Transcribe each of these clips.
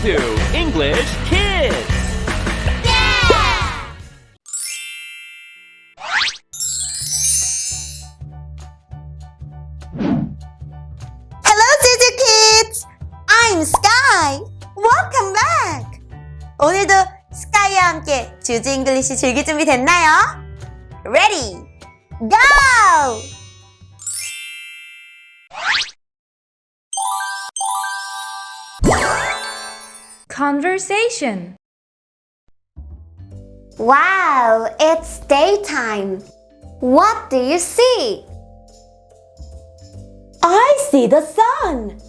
to English Kids. Hello, Juju Kids! I'm Sky! Welcome back! 오늘도 스카이와 함께 주주 잉글리시 즐길 준비 됐나요? Ready! Go! Conversation. Wow, it's daytime. What do you see? I see the sun.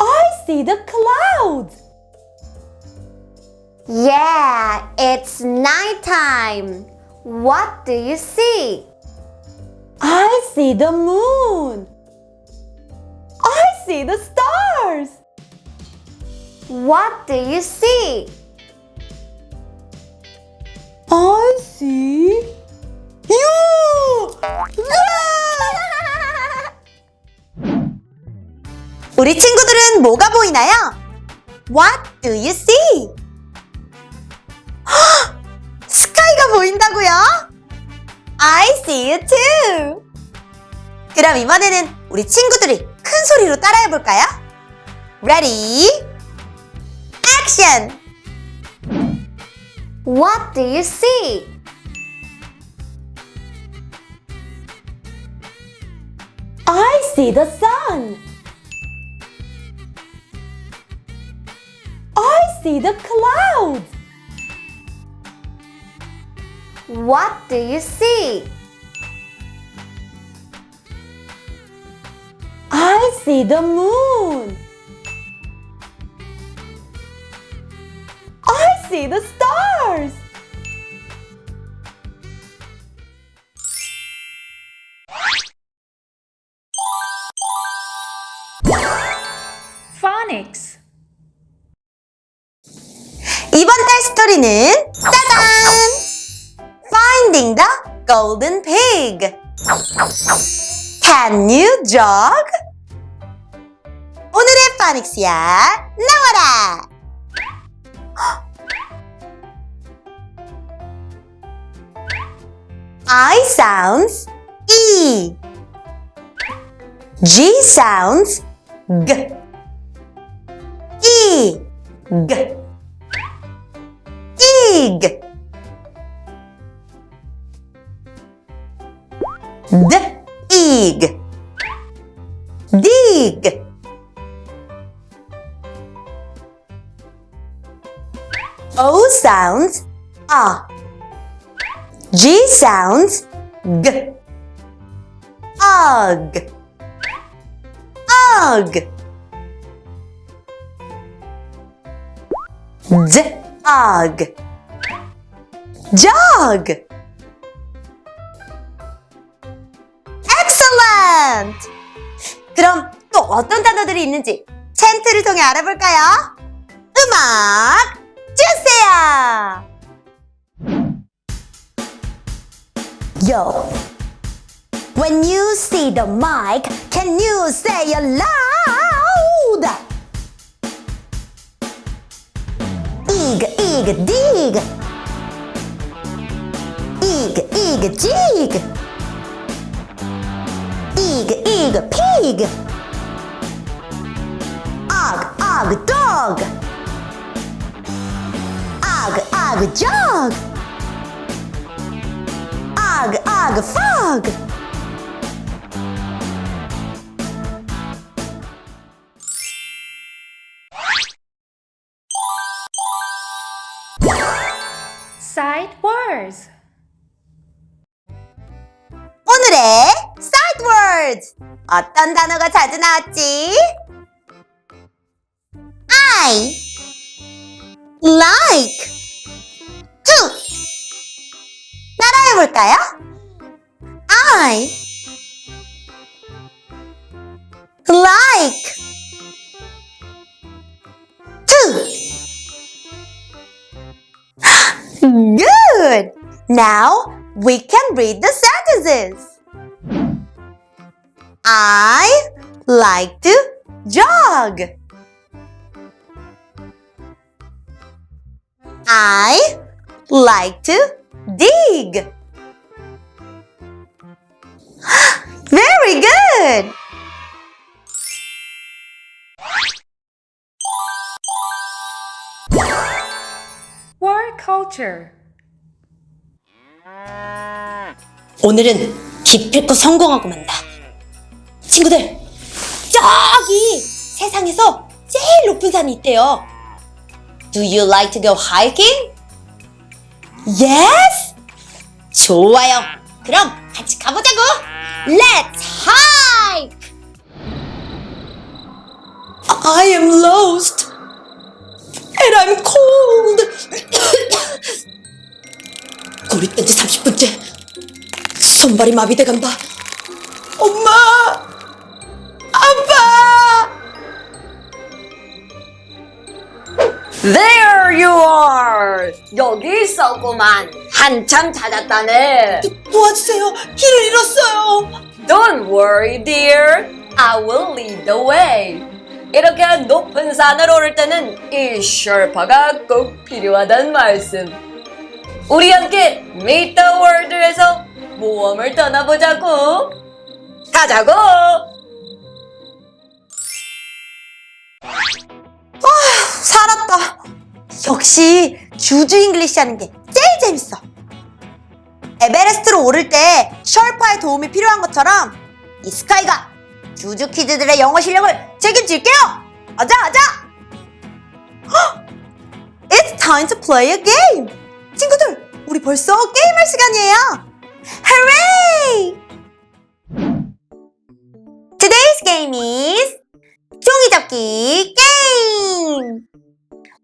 I see the clouds. Yeah, it's nighttime. What do you see? I see the moon. I see the stars. What do you see? I see you. 우리 친구들은 뭐가 보이나요? What do you see? 헉! 스카이가 보인다고요? I see you too. 그럼 이번에는 우리 친구들이 큰 소리로 따라해 볼까요? Ready? Action! What do you see? I see the sun. I see the clouds. What do you see? I see the moon. See the stars. Phonics. 이번 달 스토리는 짜잔! Finding the Golden Pig. Can you jog? 오늘의 파닉스야 나와라! I sounds E. G sounds G. E. G. Dig. D. Ig. Dig. O sounds A. G sounds G. Ug. Ug. Dog. Jog. Excellent. 그럼 또 어떤 단어들이 있는지 챈트를 통해 알아볼까요? 음악 주세요. yo. When you see the mic, can you say it loud? Eeg, eeg, dig. Eeg, eeg, jig. Eeg, eeg, pig. Og, og, dog. Og, og, jog. Og, og, frog. Sight words. 오늘의 sight words. 어떤 단어가 자주 나왔지? I like to 따라해 볼까요? I like Good! Now we can read the sentences. I like to jog. I like to dig. Very good. Word culture. 오늘은 기필코 성공하고 만다. 친구들, 저기 세상에서 제일 높은 산이 있대요. Do you like to go hiking? Yes? 좋아요. 그럼 같이 가보자고. Let's hike. I am lost. And I'm cold. 고립된 지 30분째. 손발이 마비돼 간다. 엄마! 아빠! There you are! 여기 있었구만. 한참 찾았다네. 도와주세요. 길을 잃었어요. Worry, dear. I will lead the way. 이렇게 높은 산을 오를 때는 이 셜파가 꼭 필요하단 말씀. 우리 함께 Meet the World에서 모험을 떠나보자고. 가자고! 살았다. 역시 주주 잉글리시 하는 게 제일 재밌어. 에베레스트로 오를 때 셜파의 도움이 필요한 것처럼 이 스카이가 주주 키즈들의 영어 실력을 책임질게요. 아자 아자. 헉! It's time to play a game. 친구들, 우리 벌써 게임할 시간이에요. Hooray! Today's game is 종이접기 게임!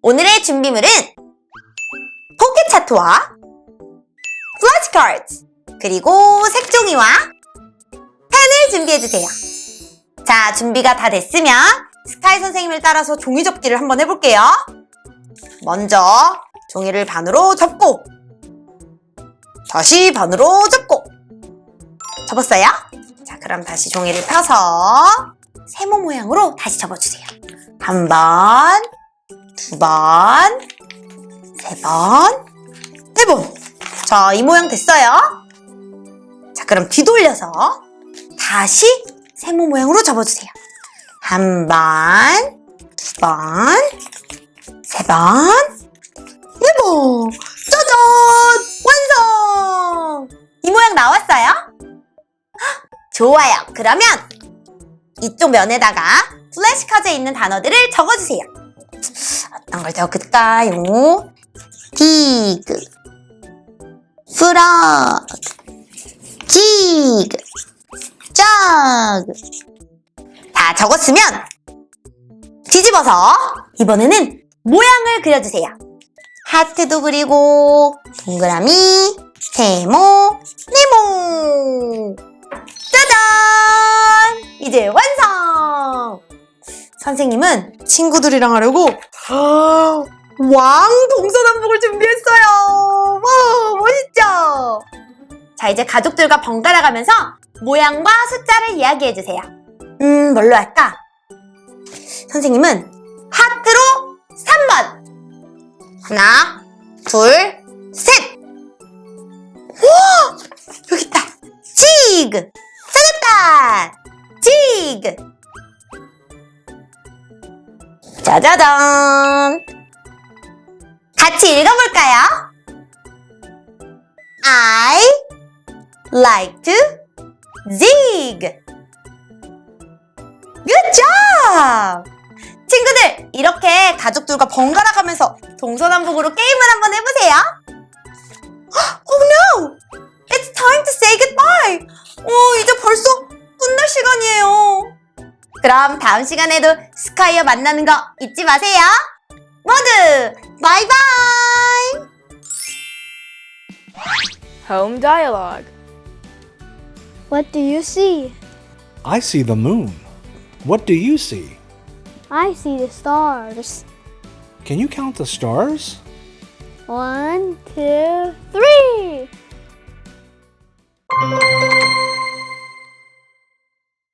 오늘의 준비물은 포켓 차트와 플래시카드 그리고 색종이와 준비해주세요. 자, 준비가 다 됐으면 스카이 선생님을 따라서 종이 접기를 한번 해볼게요. 먼저 종이를 반으로 접고 다시 반으로 접고 접었어요? 자, 그럼 다시 종이를 펴서 세모 모양으로 다시 접어주세요. 한 번, 두 번, 세 번, 네 번. 자, 이 모양 됐어요. 자, 그럼 뒤돌려서 다시 세모 모양으로 접어주세요. 한 번, 두 번, 세 번, 네 번. 짜잔! 완성! 이 모양 나왔어요? 헉, 좋아요. 그러면 이쪽 면에다가 플래시카드에 있는 단어들을 적어주세요. 어떤 걸 적을까요? 디그, 프라그, 지그, 짝그. 다 적었으면 뒤집어서 이번에는 모양을 그려주세요. 하트도 그리고 동그라미, 세모, 네모. 짜잔! 이제 완성! 선생님은 친구들이랑 하려고 왕 동서남북을 준비했어요. 와, 멋있죠? 자, 이제 가족들과 번갈아 가면서 모양과 숫자를 이야기해 주세요. 음, 뭘로 할까? 선생님은 하트로 3번. 하나, 둘, 셋. 와! 여기 있다. 지그. 찾았다. 지그. 짜자잔. 같이 읽어볼까요? I like to zig. Good job! 친구들, 이렇게 가족들과 번갈아 가면서 동서남북으로 게임을 한번 해보세요. Oh no! It's time to say goodbye! 어, 이제 벌써 끝날 시간이에요. 그럼 다음 시간에도 스카이어 만나는 거 잊지 마세요. 모두 바이바이! Home dialogue. What do you see? I see the moon. What do you see? I see the stars. Can you count the stars? One, two, three.